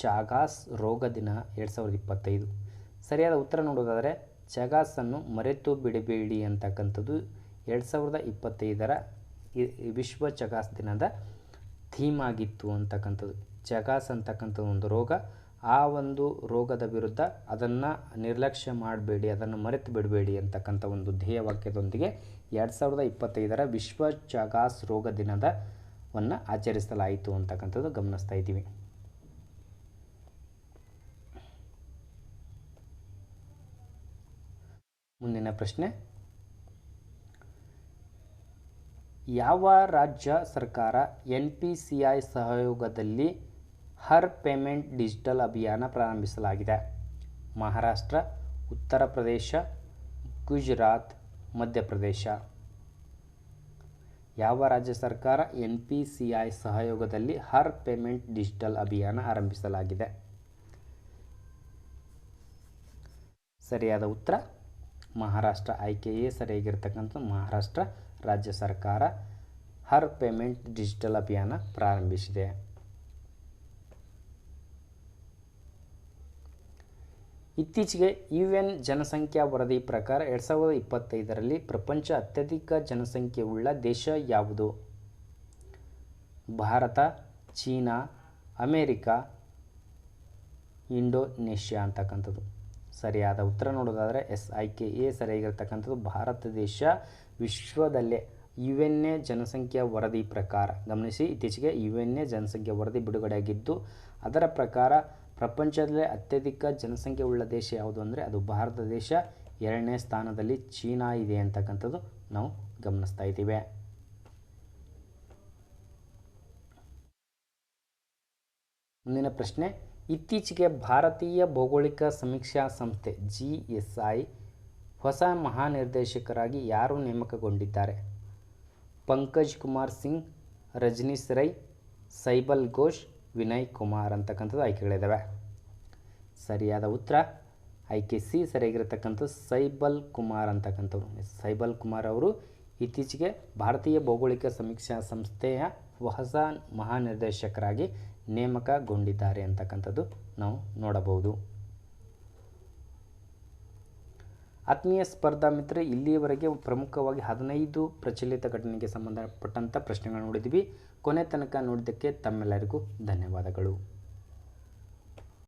Speaker 1: ಚಾಗಾಸ್ ರೋಗ ದಿನ ಎರಡು ಸಾವಿರದ ಇಪ್ಪತ್ತೈದು. ಸರಿಯಾದ ಉತ್ತರ ನೋಡೋದಾದರೆ, ಚಗಾಸನ್ನು ಮರೆತು ಬಿಡಬೇಡಿ ಅಂತಕ್ಕಂಥದ್ದು ಎರಡು ಸಾವಿರದ ಇಪ್ಪತ್ತೈದರ ವಿಶ್ವ ಚಗಾಸ್ ದಿನದ ಥೀಮ್ ಆಗಿತ್ತು ಅಂತಕ್ಕಂಥದ್ದು. ಚಗಾಸ್ ಅಂತಕ್ಕಂಥದ್ದು ಒಂದು ರೋಗ ಆ ಒಂದು ರೋಗದ ವಿರುದ್ಧ ಅದನ್ನು ನಿರ್ಲಕ್ಷ್ಯ ಮಾಡಬೇಡಿ, ಅದನ್ನು ಮರೆತು ಬಿಡಬೇಡಿ ಅಂತಕ್ಕಂಥ ಒಂದು ಧ್ಯೇಯವಾಕ್ಯದೊಂದಿಗೆ ಎರಡು ಸಾವಿರದ ಇಪ್ಪತ್ತೈದರ ವಿಶ್ವ ಚಗಾಸ್ ರೋಗ ದಿನದವನ್ನು ಆಚರಿಸಲಾಯಿತು ಅಂತಕ್ಕಂಥದ್ದು ಗಮನಿಸ್ತಾ ಇದ್ದೀವಿ. ಮುಂದಿನ ಪ್ರಶ್ನೆ. ಯಾವ ರಾಜ್ಯ ಸರ್ಕಾರ ಎನ್ ಪಿ ಸಿ ಐ ಸಹಯೋಗದಲ್ಲಿ ಹರ್ ಪೇಮೆಂಟ್ ಡಿಜಿಟಲ್ ಅಭಿಯಾನ ಪ್ರಾರಂಭಿಸಲಾಗಿದೆ. ಮಹಾರಾಷ್ಟ್ರ, ಉತ್ತರ ಪ್ರದೇಶ, ಗುಜರಾತ್, ಮಧ್ಯಪ್ರದೇಶ. ಯಾವ ರಾಜ್ಯ ಸರ್ಕಾರ ಎನ್ ಪಿ ಸಿ ಐ ಸಹಯೋಗದಲ್ಲಿ ಹರ್ ಪೇಮೆಂಟ್ ಡಿಜಿಟಲ್ ಅಭಿಯಾನ ಆರಂಭಿಸಲಾಗಿದೆ? ಸರಿಯಾದ ಉತ್ತರ, ಮಹಾರಾಷ್ಟ್ರ. ಆಯ್ಕೆಯೇ ಸರಿಯಾಗಿರ್ತಕ್ಕಂಥ ಮಹಾರಾಷ್ಟ್ರ ರಾಜ್ಯ ಸರ್ಕಾರ ಹರ್ ಪೇಮೆಂಟ್ ಡಿಜಿಟಲ್ ಅಭಿಯಾನ ಪ್ರಾರಂಭಿಸಿದೆ. ಇತ್ತೀಚೆಗೆ ಯು ಎನ್ ಜನಸಂಖ್ಯಾ ವರದಿ ಪ್ರಕಾರ ಎರಡು ಸಾವಿರದ ಇಪ್ಪತ್ತೈದರಲ್ಲಿ ಪ್ರಪಂಚ ಅತ್ಯಧಿಕ ಜನಸಂಖ್ಯೆ ಉಳ್ಳ ದೇಶ ಯಾವುದು? ಭಾರತ, ಚೀನಾ, ಅಮೇರಿಕಾ, ಇಂಡೋನೇಷ್ಯಾ ಅಂತಕ್ಕಂಥದ್ದು. ಸರಿಯಾದ ಉತ್ತರ ನೋಡೋದಾದರೆ ಎಸ್ ಐ ಕೆ ಎ ಸರಿಯಾಗಿರ್ತಕ್ಕಂಥದ್ದು ಭಾರತ ದೇಶ. ವಿಶ್ವದಲ್ಲೇ ಯು ಎನ್ ಎ ಜನಸಂಖ್ಯಾ ವರದಿ ಪ್ರಕಾರ ಗಮನಿಸಿ, ಇತ್ತೀಚೆಗೆ ಯು ಎನ್ ಎ ಜನಸಂಖ್ಯಾ ವರದಿ ಬಿಡುಗಡೆಯಾಗಿದ್ದು, ಅದರ ಪ್ರಕಾರ ಪ್ರಪಂಚದಲ್ಲೇ ಅತ್ಯಧಿಕ ಜನಸಂಖ್ಯೆ ಉಳ್ಳ ದೇಶ ಯಾವುದು ಅಂದರೆ ಅದು ಭಾರತ ದೇಶ. ಎರಡನೇ ಸ್ಥಾನದಲ್ಲಿ ಚೀನಾ ಇದೆ ಅಂತಕ್ಕಂಥದ್ದು ನಾವು ಗಮನಿಸ್ತಾ ಇದ್ದೀವಿ. ಮುಂದಿನ ಪ್ರಶ್ನೆ, ಇತ್ತೀಚೆಗೆ ಭಾರತೀಯ ಭೌಗೋಳಿಕ ಸಮೀಕ್ಷಾ ಸಂಸ್ಥೆ ಜಿ ಎಸ್ ಐ ಹೊಸ ಮಹಾನಿರ್ದೇಶಕರಾಗಿ ಯಾರು ನೇಮಕಗೊಂಡಿದ್ದಾರೆ? ಪಂಕಜ್ ಕುಮಾರ್ ಸಿಂಗ್, ರಜನೀಶ್ ರೈ, ಸೈಬಲ್ ಘೋಷ್ ವಿನಯ್ ಕುಮಾರ್ ಅಂತಕ್ಕಂಥದ್ದು ಆಯ್ಕೆಗಳಿದ್ದಾವೆ ಸರಿಯಾದ ಉತ್ತರ, ಆಯ್ಕೆ ಸಿ ಸರಿಯಾಗಿರತಕ್ಕಂಥ ಸೈಬಲ್ ಕುಮಾರ್ ಅಂತಕ್ಕಂಥವ್ರು. ಸೈಬಲ್ ಕುಮಾರ್ ಅವರು ಇತ್ತೀಚೆಗೆ ಭಾರತೀಯ ಭೌಗೋಳಿಕ ಸಮೀಕ್ಷಾ ಸಂಸ್ಥೆಯ ಹೊಸ ಮಹಾನಿರ್ದೇಶಕರಾಗಿ ನೇಮಕಗೊಂಡಿದ್ದಾರೆ ಅಂತಕ್ಕಂಥದ್ದು ನಾವು ನೋಡಬಹುದು. ಆತ್ಮೀಯ ಸ್ಪರ್ಧಾ ಮಿತ್ರ ಇಲ್ಲಿಯವರೆಗೆ ಪ್ರಮುಖವಾಗಿ ಹದಿನೈದು ಪ್ರಚಲಿತ ಘಟನೆಗೆ ಸಂಬಂಧಪಟ್ಟಂಥ ಪ್ರಶ್ನೆಗಳನ್ನು ನೋಡಿದ್ವಿ ಕೊನೆ ತನಕ ನೋಡಿದ್ದಕ್ಕೆ ತಮ್ಮೆಲ್ಲರಿಗೂ ಧನ್ಯವಾದಗಳು.